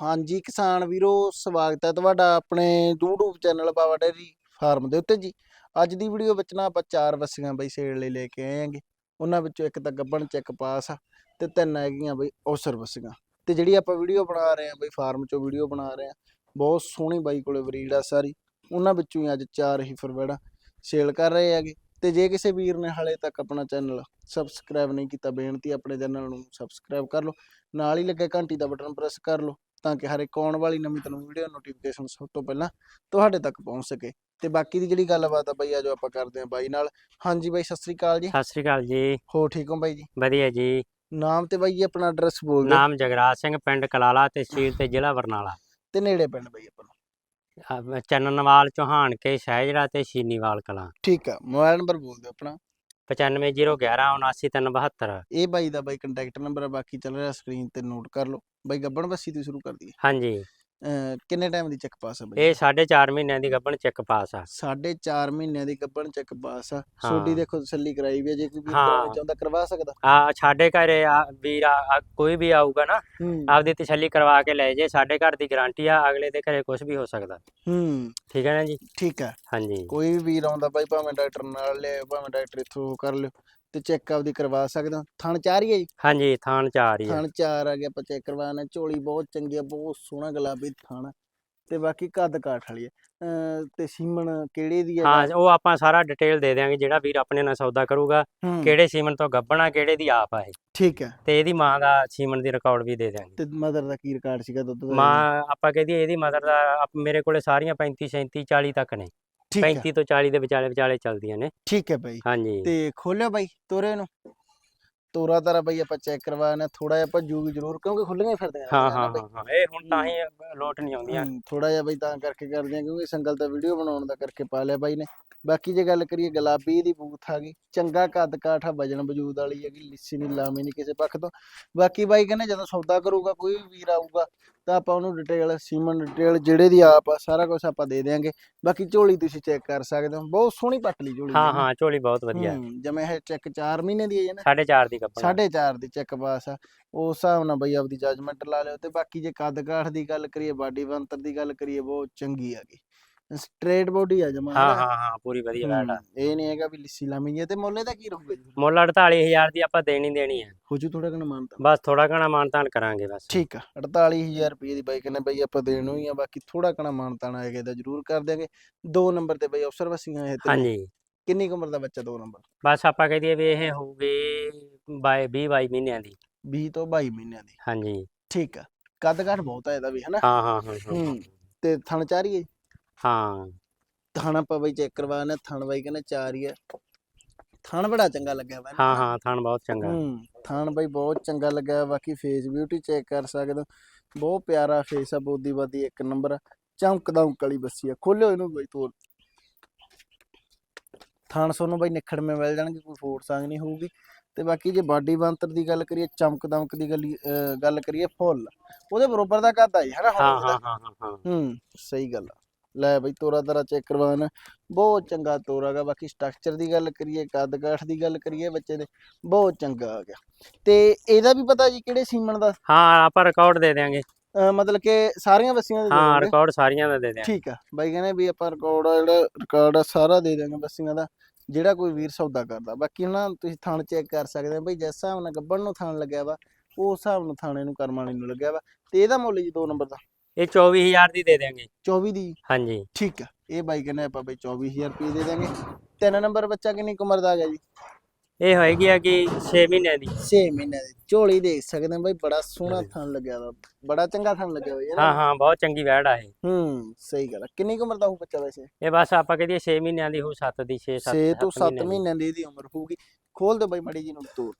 ਹਾਂਜੀ, ਕਿਸਾਨ ਵੀਰੋ, ਸਵਾਗਤ ਹੈ ਤੁਹਾਡਾ ਆਪਣੇ YouTube channel Baba dairy farm ਦੇ ਉੱਤੇ ਜੀ। ਅੱਜ ਦੀ ਵੀਡੀਓ ਵਿੱਚ ਨਾ ਆਪਾਂ ਚਾਰ ਬੱਸੀਆਂ ਬਈ ਸੇਲ ਲਈ ਲੈ ਕੇ ਆਏ ਆਂਗੇ ਉਹਨਾਂ ਵਿੱਚੋਂ ਇੱਕ ਤਾਂ ਗੱਬਣ ਚੈੱਕ ਪਾਸ ਆ ਤੇ ਤਿੰਨ ਹੈਗੀਆਂ ਬਈ ਔਸਰ ਬੱਸੀਆਂ ਤੇ ਜਿਹੜੀ ਆਪਾਂ ਵੀਡੀਓ ਬਣਾ ਰਹੇ ਆਂ ਬਈ ਫਾਰਮ ਚੋਂ ਵੀਡੀਓ ਬਣਾ ਰਹੇ ਆਂ ਬਹੁਤ ਸੋਹਣੀ ਬਾਈ ਕੋਲੇ ਬਰੀਡ ਆ ਸਾਰੀ। ਉਹਨਾਂ ਵਿੱਚੋਂ ਹੀ ਅੱਜ ਚਾਰ ਹੀ ਫਰਵੜਾ ਸੇਲ ਕਰ ਰਹੇ ਹੈਗੇ। ਤੇ ਜੇ ਕਿਸੇ ਵੀਰ ਨੇ ਹਾਲੇ ਤੱਕ ਆਪਣਾ ਚੈਨਲ ਸਬਸਕ੍ਰਾਈਬ ਨਹੀਂ ਕੀਤਾ, ਬੇਨਤੀ ਆਪਣੇ ਚੈਨਲ ਨੂੰ ਸਬਸਕ੍ਰਾਈਬ ਕਰ ਲਓ। ਨਾਲ ਹੀ ਲੱਗੇ ਘੰਟੀ ਦਾ ਬਟਨ ਪ੍ਰੈਸ ਕਰ ਲਓ। ਤਾਂ ਕਿ ਹਰ ਇੱਕ ਆਉਣ ਵਾਲੀ ਨਵੀਂ ਤੁਹਾਨੂੰ ਵੀਡੀਓ ਨੋਟੀਫਿਕੇਸ਼ਨ ਸਭ ਤੋਂ ਪਹਿਲਾਂ ਤੁਹਾਡੇ ਤੱਕ ਪਹੁੰਚ ਸਕੇ। ਤੇ ਬਾਕੀ ਦੀ ਜਿਹੜੀ ਗੱਲਬਾਤ ਆ ਬਾਈ ਆਜੋ ਆਪਾਂ ਕਰਦੇ ਆਂ ਬਾਈ ਨਾਲ। ਹਾਂਜੀ ਬਾਈ ਸਤਿ ਸ੍ਰੀ ਅਕਾਲ ਜੀ। ਸਤਿ ਸ੍ਰੀ ਅਕਾਲ ਜੀ। ਹੋ ਠੀਕ ਹੋ ਬਾਈ ਜੀ? ਵਧੀਆ ਜੀ। ਨਾਮ ਤੇ ਬਾਈ ਜੀ ਆਪਣਾ ਐਡਰੈਸ ਬੋਲ ਦਿਓ। ਨਾਮ ਜਗਰਾਜ ਸਿੰਘ ਪਿੰਡ ਕਲਾਲਾ ਤਹਿਸੀਲ ਤੇ ਜ਼ਿਲ੍ਹਾ ਬਰਨਾਲਾ। ਤੇ ਨੇੜੇ ਪਿੰਡ ਬਾਈ ਆਪਾਂ ਨੂੰ। ਚੰਨਨਵਾਲ ਚੌਹਾਨ ਕੇ ਸਹਿਜੜਾ ਤੇ ਸ਼ੀਨੀਵਾਲ ਕਲਾਂ। ਠੀਕ ਆ ਮੋਬਾਈਲ ਨੰਬਰ ਬੋਲ ਦਿਓ ਆਪਣਾ। 9501179372 ਇਹ ਬਾਈ ਦਾ ਬਾਈ ਕੰਟੈਕਟ ਨੰਬਰ ਆ ਬਾਕੀ ਚੱਲ ਰਿਹਾ ਸਕਰੀਨ ਤੇ ਨੋਟ ਕਰ ਲਓ। ਬਾਈ ਗੱਬਣ ਬੱਸੀ ਤੋਂ ਸ਼ੁਰੂ ਕਰ ਦਈਏ ਹਾਂਜੀ। ਅਹ ਕਿੰਨੇ ਟਾਈਮ ਦੀ ਚੈੱਕ ਪਾਸ ਆ ਬਾਈ? ਇਹ 4.5 ਮਹੀਨਿਆਂ ਦੀ ਗੱਭਣ ਚੈੱਕ ਪਾਸ ਆ। ਸਾਢੇ 4 ਮਹੀਨਿਆਂ ਦੀ ਗੱਬਣ ਚੈੱਕ ਪਾਸ ਆ। ਛੋਡੀ। ਦੇਖੋ ਤਸੱਲੀ ਕਰਾਈ ਵੀ ਆ ਜੇ ਕੋਈ ਵੀਰ ਹਾਂ। ਕਰਾਉਣਾ ਚਾਹੁੰਦਾ ਕਰਵਾ ਸਕਦਾ। ਆ ਸਾਡੇ ਘਰੇ ਆ ਵੀਰ ਆ- ਆ ਕੋਈ ਵੀ ਆਊਗਾ ਨਾ ਹੂੰ। ਆਪਦੀ ਤਸੱਲੀ ਕਰਵਾ ਕੇ ਲੈ ਜੇ ਸਾਡੇ ਘਰ ਦੀ ਗਾਰੰਟੀ ਆ ਅਗਲੇ ਦੇ ਘਰੇ ਕੁਝ ਵੀ ਹੋ ਸਕਦਾ। ਹੂੰ। ਠੀਕ ਹੈ ਨਾ ਜੀ? ਠੀਕ ਆ ਹਾਂਜੀ। ਕੋਈ ਵੀ ਵੀਰ ਆਉਂਦਾ ਬਾਈ ਭਾਵੇਂ ਡਾਕਟਰ ਨਾਲ ਲਿਆਓ ਭਾਵੇਂ ਡਾਕਟਰ ਇੱਥੋਂ ਕਰ ਲਿਓ। ਤੇ ਚੈੱਕ ਆਪਦੀ ਕਰਵਾ ਸਕਦਾ। ਥਣ ਚਾਰ ਹੀ ਹੈ ਜੀ? ਹਾਂਜੀ ਥਾਣ ਚਾਰ ਹੀ ਆ ਥਣ ਚਾਰ ਆ ਗਿਆ ਆਪਾਂ ਚੈੱਕ ਕਰਵਾਣਾ ਝੋਲੀ ਬਹੁਤ ਚੰਗੀ ਆ ਬਹੁਤ ਸੋਹਣਾ ਗੁਲਾਬੀ ਥਣ ਆ। ਤੇ ਬਾਕੀ ਕੱਦ ਕਾਠ ਵਾਲੀ ਹੈ। ਤੇ ਸੀਮਨ ਕਿਹੜੇ ਦੀ ਹੈ? ਹਾਂ ਉਹ ਆਪਾਂ ਸਾਰਾ ਡਿਟੇਲ ਦੇ ਦਿਆਂਗੇ ਜਿਹੜਾ ਵੀਰ ਆਪਣੇ ਨਾਲ ਸੌਦਾ ਕਰੂਗਾ। ਹੂੰ, ਕਿਹੜੇ ਸੀਮਨ ਤੋਂ ਗੱਭਣਾ ਕਿਹੜੇ ਦੀ ਆਪ ਆ ਇਹ। ਠੀਕ ਹੈ। ਤੇ ਇਹਦੀ ਮਾਂ ਦਾ ਸੀਮਨ ਦੀ ਰਿਕਾਰਡ ਵੀ ਦੇ ਦਿਆਂਗੇ। ਤੇ ਮਦਰ ਦਾ ਕੀ ਰਿਕਾਰਡ ਸੀਗਾ ਦੁੱਧ ਦਾ? ਮਾਂ ਆਪਾਂ ਕਹਦੀ ਇਹਦੀ ਮਦਰ ਦਾ ਆਪ- ਮੇਰੇ ਕੋਲੇ ਸਾਰੀਆਂ 35 37 40 ਤੱਕ ਨੇ। ਠੀਕ ਹੈ। 35 ਤੋਂ 40 ਦੇ ਵਿਚਾਲੇ ਵਿਚਾਲੇ ਚੱਲਦੀਆਂ ਨੇ। ਠੀਕ ਹੈ ਬਾਈ। ਹਾਂਜੀ। ਤੇ ਖੋਲਿਓ ਬਾਈ ਤੋਰੇ ਨੂੰ। ਤੋਰਾ ਤਾਰਾ ਬਾਈ ਆਪਾਂ ਚੈੱਕ ਕਰਵਾਣਾ ਥੋੜਾ ਜਿਹਾ ਭੱਜੂਗੀ ਜ਼ਰੂਰ ਕਿਉਂਕਿ ਖੁੱਲੀਆਂ ਫਿਰਦੀਆਂ ਹਾਂ ਹਾਂ। ਹਾਂ ਇਹ ਹੁਣ ਤਾਂ ਹੀ ਲੋਟ ਨਹੀਂ ਆਉਂਦੀਆਂ। ਥੋੜਾ ਜਿਹਾ ਬਾਈ ਤਾਂ ਕਰਕੇ ਕਰਦੇ ਆ ਕਿਉਂਕਿ ਸੰਗਲ ਤਾਂ ਵੀਡੀਓ ਬਣਾਉਣ ਦਾ ਕਰਕੇ ਪਾ ਲਿਆ ਬਾਈ ਨੇ। ਬਾਕੀ ਜੇ ਗੱਲ ਕਰੀਏ ਗੁਲਾਬੀ ਦੀ ਬੂਥ ਆ ਗਈ ਚੰਗਾ ਕੱਦ ਕਾਠ ਵਜਨ ਵਜੂਦ ਵਾਲੀ ਹੈਗੀ ਲਿੱਸੀ ਨਹੀਂ ਲਾਮੀ ਨਹੀਂ ਕਿਸੇ ਪੱਖ ਤੋਂ। ਬਾਕੀ ਬਾਈ ਕਹਿੰਦੇ ਜਦੋਂ ਸੌਦਾ ਕਰੂਗਾ ਕੋਈ ਵੀਰ ਆਊਗਾ ਤਾਂ ਆਪਾਂ ਉਹਨੂੰ ਡਿਟੇਲ ਸੀਮਨ ਡਿਟੇਲ ਜਿਹੜੇ ਦੀ ਆਪ ਆ ਸਾਰਾ ਕੁਝ ਆਪਾਂ ਦੇ ਦੇਾਂਗੇ ਬਾਕੀ ਝੋਲੀ ਤੁਸੀਂ ਚੈੱਕ ਕਰ ਸਕਦੇ ਹੋ। ਬਹੁਤ ਸੋਹਣੀ ਪਟਲੀ ਝੋਲੀ ਹਾਂ ਹਾਂ ਝੋਲੀ ਬਹੁਤ ਵਧੀਆ। ਜਿਵੇਂ ਇਹ ਚੈੱਕ 4 ਮਹੀਨੇ ਦੀ ਹੈ ਨਾ। ਸਾਢੇ ਚਾਰ ਦੀ ਗੱਭਣ ਸਾਢੇ ਚਾਰ ਦੀ ਚੈੱਕ ਪਾਸ ਆ ਉਸ ਹਿਸਾਬ ਨਾਲ ਬਈ ਆਪਦੀ ਜੱਜਮੈਂਟ ਲਾ ਲਿਓ ਤੇ ਬਾਕੀ ਜੇ ਕੱਦ ਕਾਠ ਦੀ ਗੱਲ ਕਰੀਏ ਬਾਡੀ ਬੰਤਰ ਦੀ ਗੱਲ ਕਰੀਏ ਬਹੁਤ ਚੰਗੀ ਹੈਗੀ। ਸਟ੍ਰੇਟ ਬੋਡੀ ਆ ਜਮਾ ਹਾਂ ਹਾਂ ਹਾਂ ਪੂਰੀ ਵਧੀਆ ਆ। ਇਹ ਨਹੀਂ ਹੈਗਾ ਵੀ ਲਿੱਸੀ ਲਾਮੀ ਹੈ ਤੇ ਮੁੱਲੇ ਦਾ ਕੀ ਰਹੂਗਾ ਜੀ? ਮੁੱਲ 48000 ਦੀ ਆਪਾਂ ਦੇਣੀ ਦੇਣੀ ਹੈ ਹੋ ਜੂ ਥੋੜਾ ਘਣਾ ਮਾਨਤਾ। ਬਸ ਥੋੜਾ ਘਣਾ ਮਾਨਤਾਨ ਕਰਾਂਗੇ ਬਸ। ਠੀਕ ਆ 48000 ਰੁਪਏ ਦੀ ਬਾਈ ਕਹਿੰਦੇ ਬਈ ਆਪਾਂ ਦੇਣੋ ਹੀ ਆ ਬਾਕੀ ਥੋੜਾ ਘਣਾ ਮਾਨਤਾਨ ਆਏਗਾ ਤਾਂ ਜ਼ਰੂਰ ਕਰ ਦਿਆਂਗੇ। ਦੋ ਨੰਬਰ ਤੇ ਬਈ ਅਫਸਰ ਵਸੀਆਂ ਇਹ ਤੇ। ਹਾਂਜੀ। ਕਿੰਨੀ ਕੁ ਉਮਰ ਦਾ ਬੱਚਾ ਦੋ ਨੰਬਰ? ਬਸ ਆਪਾਂ ਕਹਦੀਏ ਵੀ ਇਹ ਹੋਊਗੀ 22 22 ਮਹੀਨਿਆਂ ਦੀ। 20 ਤੋਂ 22 ਮਹੀਨਿਆਂ ਦੀ। ਹਾਂਜੀ। ਠੀਕ ਆ ਕੱਦ ਕਾਠ ਬਹੁਤ ਆ ਇਹਦਾ ਵੀ ਹਨਾ? ਹਾਂ ਹਾਂ ਹਾਂ ਹਾਂ, ਹੂੰ ਤੇ ਥਣ ਚਾਰੀ ਹੈ। ਥਣ ਆਪਾਂ ਬਈ ਚੈੱਕ ਕਰਵਾਣਾ ਥਣ ਬਾਈ ਕਹਿੰਦੇ ਚਾਰ ਹੀ ਆ। ਥਣ ਬੜਾ ਚੰਗਾ ਲੱਗਿਆ ਵਾ ਹਾਂ ਹਾਂ ਥਣ ਬਹੁਤ ਚੰਗਾ। ਹੂੰ ਥਣ ਬਾਈ ਬਹੁਤ ਚੰਗਾ ਲੱਗਿਆ ਬਾਕੀ ਫੇਸ ਬਿਊਟੀ ਚੈੱਕ ਕਰ ਸਕਦੇ ਬਹੁਤ ਪਿਆਰਾ ਫੇਸ ਆ ਬੋਦੀ ਬਾਦੀ ਇੱਕ ਨੰਬਰ ਚਮਕਦਾ ਉਂਕਲੀ ਬੱਸੀ ਆ ਖੋਲਿਓ ਇਹਨੂੰ ਬਾਈ ਤੋਰ। ਥਣ ਸੋਨੂੰ ਬਾਈ ਨਿਖੜ ਮੇ ਮਿਲ ਜਾਣਗੇ ਕੋਈ ਫੋੜ ਸੰਗ ਨਹੀਂ ਹੋਊਗੀ। ਤੇ ਬਾਕੀ ਜੇ ਬਾਡੀ ਬੰਤਰ ਦੀ ਗੱਲ ਕਰੀਏ ਚਮਕ ਦਮਕ ਦੀ ਗੱਲ ਗੱਲ ਕਰੀਏ ਫੁੱਲ। ਉਹਦੇ ਬਰੋਬਰ ਦਾ ਕੱਦ ਆ ਜੀ ਹਨਾ? ਹਾਂ ਹਾਂ ਹਾਂ ਹਾਂ। ਹੂੰ ਸਹੀ ਗੱਲ ਆ। ਲੈ ਬਈ ਤੋਰਾ ਤਰਾ ਚੈੱਕ ਕਰਵਾਉਣਾ। ਬਹੁਤ ਚੰਗਾ ਤੋਰਾ ਗਾ ਬਾਕੀ ਸਟਰਕਚਰ ਦੀ ਗੱਲ ਕਰੀਏ ਕੱਦ ਕਾਠ ਦੀ ਗੱਲ ਕਰੀਏ ਬੱਚੇ ਦੇ ਬਹੁਤ ਚੰਗਾ ਆ ਗਿਆ। ਤੇ ਇਹਦਾ ਵੀ ਪਤਾ ਜੀ ਕਿਹੜੇ ਸੀਮਨ ਦਾ? ਹਾਂ ਆਪਾਂ ਰਿਕਾਰਡ ਦੇ ਅਹ ਮਤਲਬ ਕਿ ਸਾਰੀਆਂ ਬੱਸੀਆਂ ਦੇ ਹਾਂ ਦੋਗੇ? ਰਿਕਾਰਡ ਸਾਰੀਆਂ ਦਾ ਦੇ ਦਿਆਂਗੇ। ਠੀਕ ਆ। ਬਾਈ ਕਹਿੰਦੇ ਵੀ ਆਪਾਂ ਰਿਕਾਰਡ ਜਿਹੜਾ ਰਿਕਾਰਡ ਆ ਸਾਰਾ ਦੇ ਦਾਂਗੇ ਬੱਸੀਆਂ ਦਾ। ਜਿਹੜਾ ਕੋਈ ਵੀਰ ਸੌਦਾ ਕਰਦਾ। ਬਾਕੀ ਨਾ ਤੁਸੀਂ ਥਣ ਚੈੱਕ ਕਰ ਸਕਦੇ ਆ ਬਈ ਜਿਸ ਹਿਸਾਬ ਨਾਲ ਗੱਬਣ ਨੂੰ ਥਣ ਲੱਗਿਆ ਵਾ ਉਸ ਹਿਸਾਬ ਨਾਲ ਥਾਣੇ ਨੂੰ ਕਰਮ ਵਾਲੀ ਨੂੰ ਲੱਗਿਆ ਵਾ। ਤੇ ਇਹਦਾ ਮੁੱਲ ਜੀ ਦੋ ਨੰਬਰ ਦਾ। ਇਹ 24000 ਦੀ ਦੇ ਦਿਆਂਗੇ। 24 ਦੀ? ਹਾਂਜੀ। ਠੀਕ ਆ। ਇਹ ਬਾਈ ਕਹਿੰਦੇ ਆਪਾਂ ਬਈ 24000 ਰੁਪਏ ਦੇ ਦਾਂਗੇ ਤਿੰਨ ਨੰਬਰ ਬੱਚਾ ਕਿੰਨੀ ਕੁ ਉਮਰ ਦਾ ਆ ਗਿਆ ਜੀ? ਇਹ ਹੋਏਗੀ ਆ ਕਿ 6 ਮਹੀਨਿਆਂ ਦੀ। 6 ਮਹੀਨੇ ਦੀ। ਝੋਲੀ ਦੇਖ ਸਕਦੇ ਆ ਬਾਈ ਬੜਾ ਸੋਹਣਾ ਥਣ ਲੱਗਿਆ ਵਾ। ਬੜਾ ਚੰਗਾ ਥਣ ਲੱਗਿਆ ਹੋਇਆ ਹਾਂ ਹਾਂ ਬਹੁਤ ਚੰਗੀ ਵੈੜ ਆ ਇਹ। ਹੂੰ ਸਹੀ ਗੱਲ ਆ। ਕਿੰਨੀ ਕੁ ਉਮਰ ਦਾ ਹੋਊ ਬੱਚਾ ਵੈਸੇ? ਇਹ ਬਸ ਆਪਾਂ ਕਹਦੀਏ 6 ਮਹੀਨਿਆਂ ਦੀ ਹੋ 7 ਦੀ 6 7 6 ਤੋਂ 7 ਮਹੀਨਿਆਂ ਦੀ। ਇਹਦੀ ਉਮਰ ਹੋਊਗੀ। ਖੋਲ ਦੇ ਬਾਈ ਮੜੀ ਜੀ ਨੂੰ ਤੋੜ।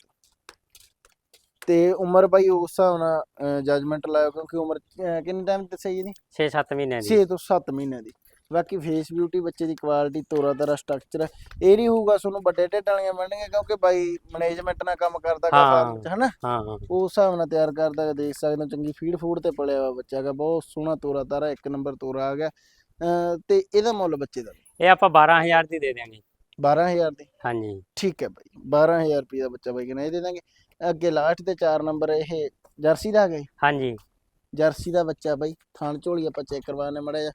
ਤੇ ਉਮਰ ਬਾਈ ਉਸ ਹਿਸਾਬ ਨਾਲ ਜਜਮੈਂਟ ਲਾਇਓ ਕਿਉਂਕਿ ਉਮਰ ਅਹ, ਕਿੰਨੇ ਟਾਈਮ ਦੱਸਿਆ ਜੀ? ਨੇ 6 7 ਮਹੀਨਿਆਂ ਦੀ। 6 ਤੋਂ 7 ਮਹੀਨਿਆਂ ਦੀ। ਬਾਕੀ ਫੇਸ ਬਿਊਟੀ ਬੱਚੇ ਦੀ ਕੁਆਲਿਟੀ ਤੋਰਾ ਤਰਾ ਸਟਰਕਚਰ ਇਹ ਨਹੀਂ ਹੋਊਗਾ ਤੁਹਾਨੂੰ ਵੱਡੇ ਢਿੱਡ ਵਾਲੀਆਂ ਬਣਨਗੀਆਂ ਕਿਉਂਕਿ ਬਾਈ ਮੈਨੇਜਮੈਂਟ ਨਾਲ ਕੰਮ ਕਰਦਾ ਗਾ ਹਾਂ। ਫਾਰਮ 'ਚ ਹਨਾ? ਹਾਂ ਹਾਂ। ਉਸ ਹਿਸਾਬ ਨਾਲ ਤਿਆਰ ਕਰਦਾ ਗਾ, ਦੇਖ ਸਕਦੇ ਹੋ ਚੰਗੀ ਫੀਡ ਫੂਡ ਤੇ ਪਲਿਆ ਵਾ ਬੱਚਾ ਗਾ ਬਹੁਤ ਸੋਹਣਾ ਤੋਰਾ ਤਾਰਾ ਇੱਕ ਨੰਬਰ ਤੋਰਾ ਆ ਗਿਆ। ਅਹ, ਤੇ ਇਹਦਾ ਮੁੱਲ ਬੱਚੇ ਦਾ? ਇਹ ਆਪਾਂ 12000 ਦੀ ਦੇ ਦਿਆਂਗੇ। 12000 ਦੀ? ਹਾਂਜੀ। ਠੀਕ ਹੈ ਬਾਈ 12000 ਰੁਪਏ ਦਾ ਬੱਚਾ ਬਾਈ ਕਹਿੰਦਾ ਇਹ ਦੇ ਦਾਂਗੇ ਅੱਗੇ ਲਾਸਟ ਤੇ 4 ਨੰਬਰ ਇਹ ਜਰਸੀ ਦਾ ਜੀ? ਹਾਂਜੀ। ਜਰਸੀ ਦਾ ਬੱਚਾ ਬਾਈ ਥਾਣ ਝੋਲੀ ਆਪਾਂ ਚੈੱਕ ਕਰਵਾਣੇ ਮੜਾ ਜਾ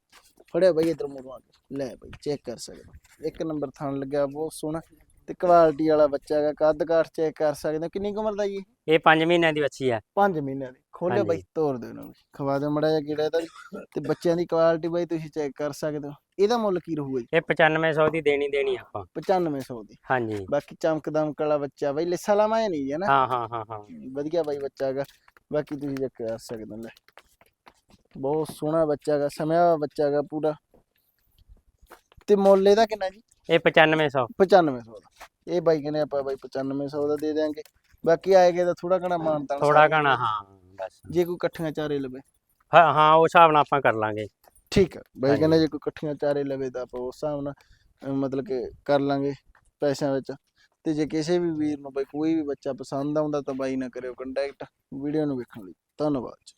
ਫੜਿਆ ਬਾਈ ਇਧਰ ਆ ਕੇ। ਲੈ ਬਾਈ ਚੈੱਕ ਕਰ ਸਕਦੇ। ਇੱਕ ਨੰਬਰ ਥਾਣ ਲੱਗਿਆ ਬਹੁਤ ਸੋਹਣਾ ਤੇ ਕੁਆਲਿਟੀ ਵਾਲਾ ਬੱਚਾ ਹੈਗਾ ਕੱਦ ਕਾਠ ਚੈੱਕ ਕਰ ਸਕਦੇ ਹੋ। ਕਿੰਨੀ ਉਮਰ ਦਾ ਜੀ ਇਹ? 5 ਮਹੀਨਿਆਂ ਦੀ ਬੱਚੀ ਆ। 5 ਮਹੀਨਿਆਂ ਦੀ। ਖੋਲਿਓ ਬਾਈ। ਤੋੜ ਦਿਓ ਇਹਨੂੰ ਖਵਾ ਦਿਓ ਮੜਾ ਜਾ ਕੀੜਾ ਇਹਦਾ ਵੀ। ਤੇ ਬੱਚਿਆਂ ਦੀ ਕੁਆਲਿਟੀ ਬਾਈ ਤੁਸੀਂ ਚੈੱਕ ਕਰ ਸਕਦੇ ਹੋ। ਇਹਦਾ ਮੁੱਲ ਕੀ ਰਹੂਗਾ ਜੀ? ਇਹ 9500 ਦੀ ਦੇਣੀ ਦੇਣੀ ਆਪਾਂ। 9500 ਦੀ। ਹਾਂਜੀ। ਬਾਕੀ ਚਮਕ ਦਮਕ ਵਾਲਾ ਬੱਚਾ ਬਾਈ ਲਿੱਸਾ ਹੈ ਨਹੀਂ ਹੈ ਨਾ? ਹਾਂ ਹਾਂ ਹਾਂ ਹਾਂ। ਵਧੀਆ ਬਾਈ ਬੱਚਾ ਹੈਗਾ। ਬਾਕੀ ਤੁਸੀਂ ਚੈੱਕ ਕਰ ਸਕਦੇ ਹੋ ਲੈ। ਬਹੁਤ ਸੋਹਣਾ ਬੱਚਾ ਹੈਗਾ ਸਮਿਆ ਬੱਚਾ ਹੈਗਾ ਪੂਰਾ। ਤੇ ਮੁੱਲ ਇਹਦਾ ਕਿੰਨਾ ਜੀ? ਇਹ 9500 9500 ਦਾ। ਇਹ ਬਾਈ ਕਹਿੰਦੇ ਆਪਾਂ ਬਾਈ 9500 ਦਾ ਦੇ ਦਿਆਂਗੇ। ਬਾਕੀ ਆਏਗਾ ਤਾਂ ਥੋੜਾ ਘਣਾ ਮਾਨਤਾ ਥੋੜਾ ਘਣਾ ਹਾਂ। ਬਸ। ਜੇ ਕੋਈ ਇਕੱਠੀਆਂ ਚਾਰੇ ਲਵੇ। ਹਾਂ ਹਾਂ ਉਸ ਹਿਸਾਬ ਨਾਲ ਆਪਾਂ ਕਰ ਲਾਂਗੇ। ਠੀਕ ਹੈ ਬਾਈ। ਕਹਿੰਦੇ ਜੇ ਕੋਈ ਇਕੱਠੀਆਂ ਚਾਰੇ ਲਵੇ ਤਾਂ ਆਪਾਂ ਉਸ ਹਿਸਾਬ ਨਾਲ ਅਹ ਮਤਲਬ ਕਿ ਕਰ ਲਾਂਗੇ ਪੈਸਿਆਂ ਵਿੱਚ। ਤੇ ਜੇ ਕਿਸੇ ਵੀ ਵੀਰ ਨੂੰ ਬਾਈ ਕੋਈ ਵੀ ਬੱਚਾ ਪਸੰਦ ਆਉਂਦਾ ਤਾਂ ਬਾਈ ਨਾਲ ਕਰਿਓ ਕੰਟੈਕਟ ਵੀਡੀਓ ਨੂੰ ਵੇਖਣ ਲਈ। ਧੰਨਵਾਦ ਜੀ।